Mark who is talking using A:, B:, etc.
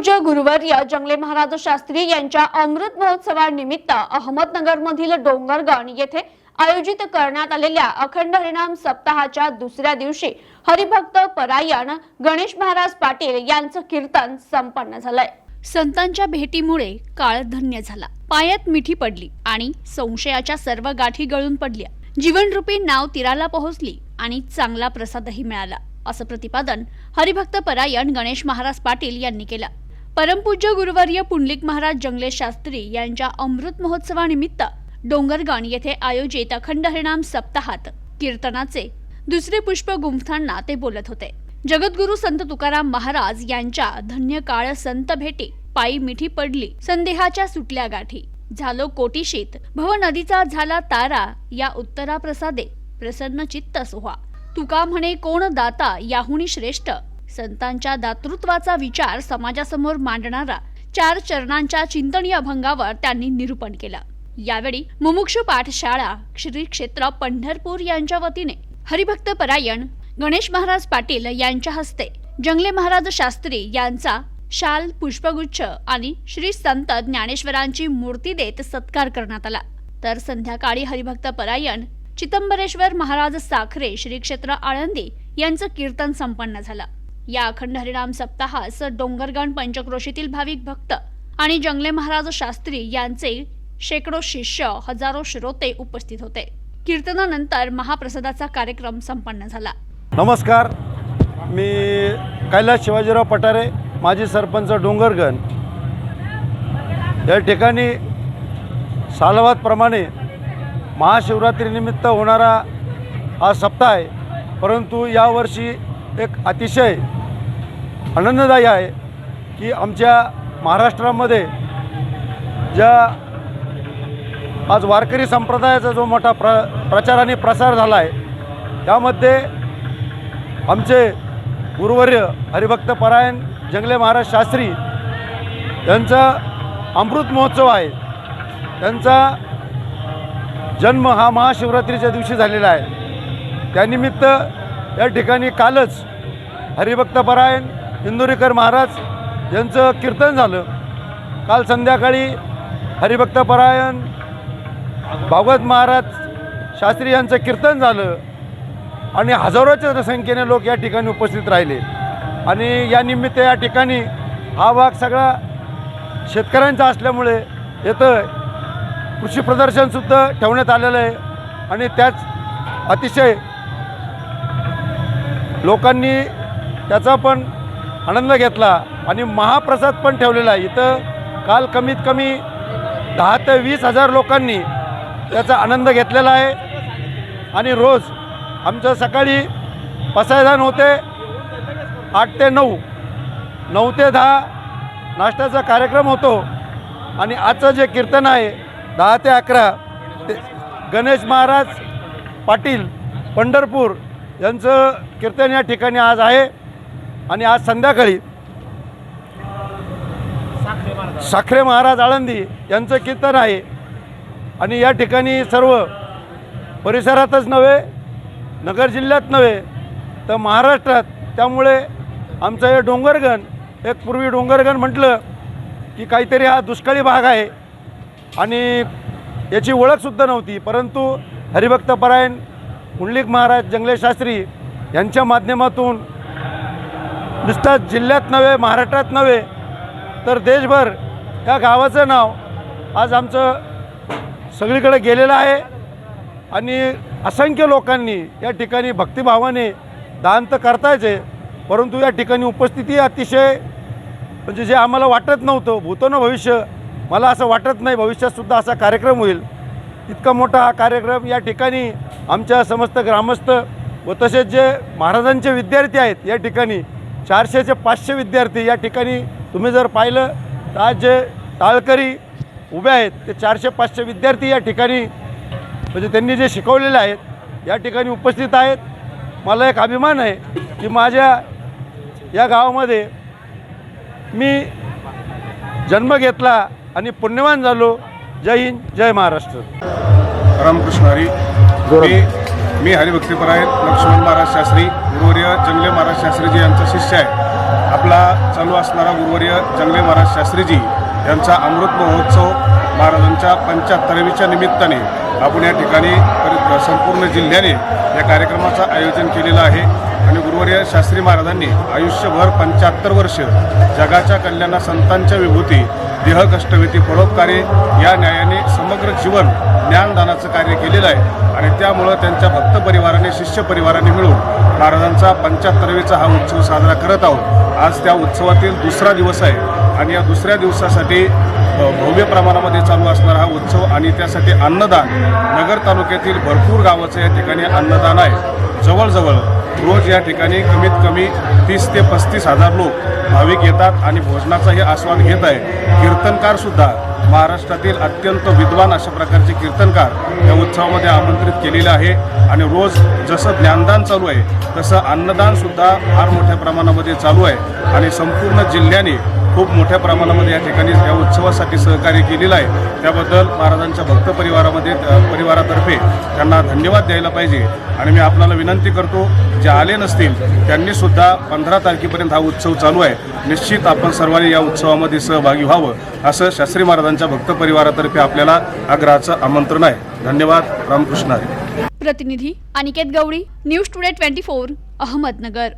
A: पूज्य गुरुवर्य जंगले महाराज शास्त्री यांच्या अमृत महोत्सवानिमित्त अहमदनगरमधील डोंगरगण येथे आयोजित करण्यात आलेल्या अखंड हरिनाम सप्ताहाच्या दुसऱ्या दिवशी हरिभक्त परायण गणेश महाराज पाटील यांचं कीर्तन संपन्न झालंय. संतांच्या भेटीमुळे काळ धन्य झाला. पायात मिठी पडली आणि संशयाच्या सर्व गाठी गळून पडल्या. जीवनरूपी नाव तीराला पोहोचली आणि चांगला प्रसादही मिळाला असं प्रतिपादन हरिभक्त परायण गणेश महाराज पाटील यांनी केलं. परमपूज्य गुरुवर्य पुंडलिक महाराज जंगले शास्त्री यांच्या अमृत महोत्सवानिमित्त डोंगरगण येथे आयोजित अखंड हरिणाम सप्ताहात कीर्तनाचे दुसरे पुष्प गुंफताना ते बोलत होते. जगद्गुरु संत तुकाराम महाराज यांच्या धन्य काळ संत भेटी पायी मिठी पडली संदेहाच्या सुटल्या गाठी. झालो कोटीशीत भव नदीचा झाला तारा या उत्तरा प्रसादे प्रसन्न चित्त सोहा. तुका म्हणे कोण दाता याहुनी श्रेष्ठ. संतांच्या दातृत्वाचा विचार समाजासमोर मांडणारा चार चरणांच्या चिंतनीय अभंगावर त्यांनी निरूपण केलं. यावेळी मुमुक्षु पाठशाळा श्री क्षेत्र पंढरपूर यांच्या वतीने हरिभक्त परायण गणेश महाराज पाटील यांच्या हस्ते जंगले महाराज शास्त्री यांचा शाल पुष्पगुच्छ आणि श्री संत ज्ञानेश्वरांची मूर्ती देत सत्कार करण्यात आला. तर संध्याकाळी हरिभक्त परायण चितंबरेश्वर महाराज साखरे श्री क्षेत्र आळंदी यांचं कीर्तन संपन्न झालं. या अखंड हरिनाम सप्ताहास डोंगरगण पंचक्रोशीतील भाविक भक्त आणि जंगले महाराज शास्त्री यांचे शेकडो शिष्य हजारो श्रोते उपस्थित होते. कीर्तनानंतर महाप्रसादाचा कार्यक्रम संपन्न झाला.
B: नमस्कार. मी कैलास शिवाजीराव पठारे माजी सरपंच डोंगरगण. या ठिकाणी सालवादप्रमाणे महाशिवरात्रीनिमित्त होणारा हा सप्ताह आहे. परंतु यावर्षी एक अतिशय आनंददायी आहे की आमच्या महाराष्ट्रामध्ये ज्या आज वारकरी संप्रदायाचा जो मोठा प्र प्रचार आणि प्रसार झाला आहे त्यामध्ये आमचे गुरुवर्य हरिभक्त परायण जंगले महाराज शास्त्री यांचा अमृत महोत्सव आहे. त्यांचा जन्म हा महाशिवरात्रीच्या दिवशी झालेला आहे. त्यानिमित्त या ठिकाणी कालच हरिभक्त परायण इंदुरीकर महाराज यांचं कीर्तन झालं. काल संध्याकाळी हरिभक्त परायण भागवत महाराज शास्त्री यांचं कीर्तन झालं आणि हजारोच्या संख्येने लोक या ठिकाणी उपस्थित राहिले. आणि या निमित्त या ठिकाणी हा भाग सगळा शेतकऱ्यांचा असल्यामुळे येतं कृषी प्रदर्शनसुद्धा ठेवण्यात आलेलं आहे. आणि त्याच अतिशय लोकांनी त्याचा पण आनंद घेतला आणि महाप्रसाद पण ठेवलेला आहे. इथं काल कमीत कमी दहा ते वीस हजार लोकांनी त्याचा आनंद घेतलेला आहे. आणि रोज आमचं सकाळी पसायदान होते आठ ते नऊ नऊ ते दहा नाश्त्याचा कार्यक्रम होतो. आणि आजचं जे कीर्तन आहे दहा ते अकरा ते गणेश महाराज पाटील पंढरपूर यांचं कीर्तन या ठिकाणी आज आहे. आणि आज संध्याकाळी साखरे महाराज. आळंदी यांचं कीर्तन आहे. आणि या ठिकाणी सर्व परिसरातच नव्हे नगर जिल्ह्यात नव्हे तर महाराष्ट्रात त्यामुळे आमचं हे डोंगरगण एक पूर्वी डोंगरगण म्हटलं की काहीतरी हा दुष्काळी भाग आहे. आणि याची ओळखसुद्धा नव्हती परंतु हरिभक्त परायण पुंडलिक महाराज जंगले शास्त्री यांच्या माध्यमातून नुसतं जिल्ह्यात नव्हे महाराष्ट्रात नव्हे तर देशभर या गावाचं नाव आज आमचं सगळीकडे गेलेलं आहे. आणि असंख्य लोकांनी या ठिकाणी भक्तिभावाने दान तर करतायच आहे परंतु या ठिकाणी उपस्थिती अतिशय म्हणजे जे आम्हाला वाटत नव्हतं भूतो भविष्य मला असं वाटत नाही भविष्यातसुद्धा असा कार्यक्रम होईल. इतका मोठा हा कार्यक्रम या ठिकाणी आमच्या समस्त ग्रामस्थ व तसेच जे महाराजांचे विद्यार्थी आहेत या ठिकाणी चारशेचे पाचशे विद्यार्थी या ठिकाणी तुम्ही जर पाहिलं तर आज जे टाळकरी उभे आहेत ते चारशे पाचशे विद्यार्थी या ठिकाणी म्हणजे त्यांनी जे शिकवलेले आहेत या ठिकाणी उपस्थित आहेत. मला एक अभिमान आहे की माझ्या या गावामध्ये मी जन्म घेतला आणि पुण्यवान झालो. जय हिंद जय महाराष्ट्र.
C: रामकृष्ण हरी. मी मी हरिभक्तीपरायण लक्ष्मण महाराज शास्त्री. गुरुवर्य जंगले महाराज शास्त्रीजी यांचा शिष्य आहे. आपला चालू असणारा गुरुवर्य जंगले महाराज शास्त्रीजी यांचा अमृत महोत्सव महाराजांच्या पंच्याहत्तरवीच्या निमित्ताने आपण या ठिकाणी संपूर्ण जिल्ह्याने या कार्यक्रमाचं आयोजन केलेलं आहे. आणि गुरुवर्य शास्त्री महाराजांनी आयुष्यभर पंच्याहत्तर वर्ष जगाच्या कल्याणा संतांच्या विभूती देह कष्टवेती परोपकारी या न्यायाने समग्र जीवन ज्ञानदानाचं कार्य केलेलं आहे आणि त्यामुळं त्यांच्या भक्त परिवाराने शिष्य परिवाराने मिळून महाराजांचा पंच्याहत्तरवीचा हा उत्सव साजरा करत आहोत. आज त्या उत्सवातील दुसरा दिवस आहे आणि या दुसऱ्या दिवसासाठी भव्य प्रमाणामध्ये चालू असणारा हा उत्सव आणि त्यासाठी अन्नदान नगर तालुक्यातील भरपूर गावाचं या ठिकाणी अन्नदान आहे. जवळजवळ रोज या ठिकाणी कमीत कमी तीस ते पस्तीस हजार लोक भाविक येतात आणि भोजनाचाही आस्वाद घेत आहे. कीर्तनकार सुद्धा महाराष्ट्रातील अत्यंत विद्वान अशा प्रकारचे कीर्तनकार या उत्सवामध्ये आमंत्रित केलेले आहे. आणि रोज जसं ज्ञानदान चालू आहे तसं अन्नदानसुद्धा फार मोठ्या प्रमाणामध्ये चालू आहे. आणि संपूर्ण जिल्ह्याने खूप मोठ्या प्रमाणामध्ये या ठिकाणी या उत्सवासाठी सहकार्य केलेलं आहे. त्याबद्दल महाराजांच्या भक्त परिवारामध्ये परिवारातर्फे त्यांना धन्यवाद द्यायला पाहिजे. आणि मी आपल्याला विनंती करतो जे आले नसतील त्यांनी सुद्धा पंधरा तारखेपर्यंत हा उत्सव चालू आहे. निश्चित आपण सर्वांनी या उत्सवामध्ये सहभागी व्हावं असं शास्त्री महाराजांच्या भक्त परिवारातर्फे आपल्याला आग्रहाचं आमंत्रण आहे. धन्यवाद. रामकृष्ण
D: प्रतिनिधी Aniket Gawali News Today twenty four Ahmednagar.